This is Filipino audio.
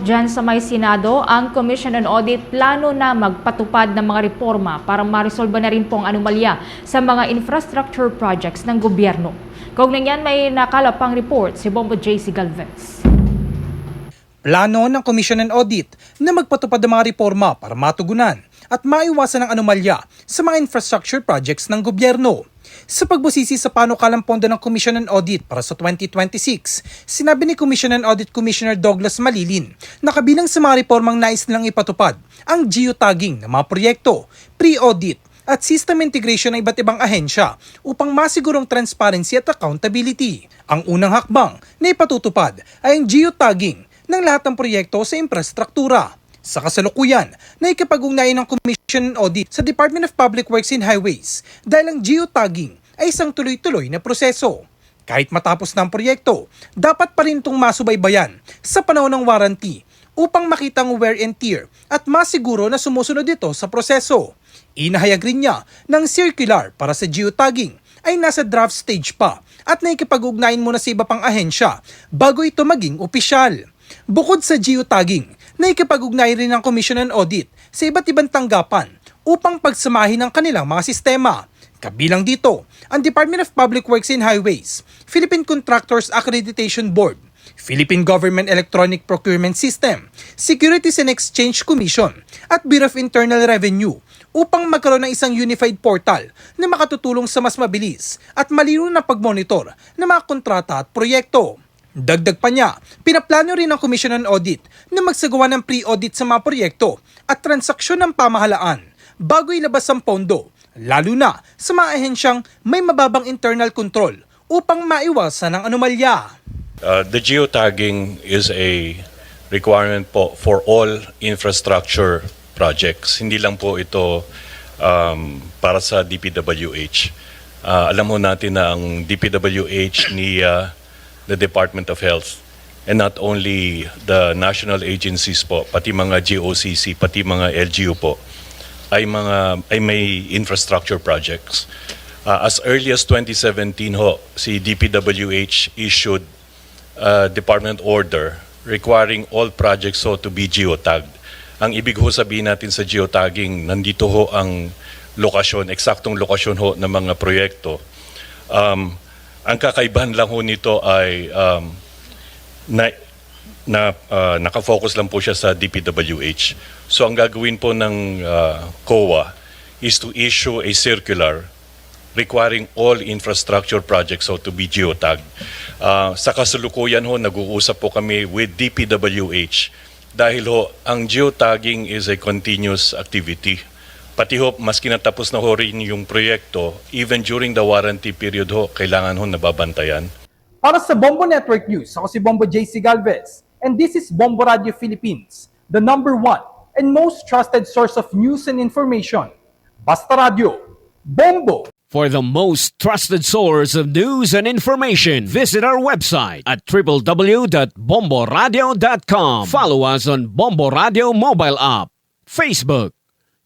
Diyan sa may Senado, ang Commission on Audit plano na magpatupad ng mga reforma para marisolba na rin po ang anomalya sa mga infrastructure projects ng gobyerno. Kaugnay niyan, may nakalapang report si Bombo JC Galvez. Plano ng Commission on Audit na magpatupad ng mga reforma para matugunan at maiwasan ang anomalya sa mga infrastructure projects ng gobyerno. Sa pagbusisi sa panukalang pondo ng Commission on Audit para sa 2026, sinabi ni Commission on Audit Commissioner Douglas Malilin na kabilang sa mga reformang nais nilang ipatupad ang geotagging ng mga proyekto, pre-audit at system integration ng iba't ibang ahensya upang masigurong transparency at accountability. Ang unang hakbang na ipatutupad ay ang geotagging ng lahat ng proyekto sa infrastruktura. Sa kasalukuyan, naikipag-ugnayan ng Commission on Audit sa Department of Public Works and Highways dahil ang geotagging ay isang tuloy-tuloy na proseso. Kahit matapos na ang proyekto, dapat pa rin itong masubaybayan sa panahon ng warranty upang makita ang wear and tear at masiguro na sumusunod ito sa proseso. Inahayag rin niya ng circular para sa geotagging ay nasa draft stage pa at naikipag-ugnayan muna sa iba pang ahensya bago ito maging opisyal. Bukod sa geotagging, naikipag-ugnayan rin ng Commission on Audit sa iba't ibang tanggapan upang pagsamahin ang kanilang mga sistema. Kabilang dito, ang Department of Public Works and Highways, Philippine Contractors Accreditation Board, Philippine Government Electronic Procurement System, Securities and Exchange Commission, at Bureau of Internal Revenue upang magkaroon ng isang unified portal na makatutulong sa mas mabilis at malino na pagmonitor ng mga kontrata at proyekto. Dagdag pa niya, pinaplano rin ng Commission on Audit na magsagawa ng pre-audit sa mga proyekto at transaksyon ng pamahalaan bago ilabas ang pondo, lalo na sa mga ahensyang may mababang internal control upang maiwasan ang anomalya. Uh, the geotagging is a requirement po for all infrastructure projects. Hindi lang po ito um, para sa DPWH. Uh, alam mo natin na ang DPWH ni uh, the Department of Health and not only the national agencies po, pati mga GOCC, pati mga LGU po, ay mga ay may infrastructure projects. Uh, as early as 2017 ho, si DPWH issued uh, department order requiring all projects ho to be geotagged. Ang ibig ho sabihin natin sa geotagging, nandito ho ang lokasyon, eksaktong lokasyon ho ng mga proyekto. Um, ang kakaibahan lang ho nito ay um, na, na uh, nakafocus lang po siya sa DPWH. So ang gagawin po ng uh, COA is to issue a circular requiring all infrastructure projects so to be geotagged. Uh, sa kasalukuyan ho, nag-uusap po kami with DPWH dahil ho, ang geotagging is a continuous activity. Pati ho, mas kinatapos na ho rin yung proyekto, even during the warranty period ho, kailangan ho nababantayan. Para sa Bombo Network News, ako si Bombo JC Galvez. And this is Bombo Radio Philippines, the number one and most trusted source of news and information. Basta Radio, Bombo! For the most trusted source of news and information, visit our website at www.bomboradio.com. Follow us on Bombo Radio mobile app, Facebook,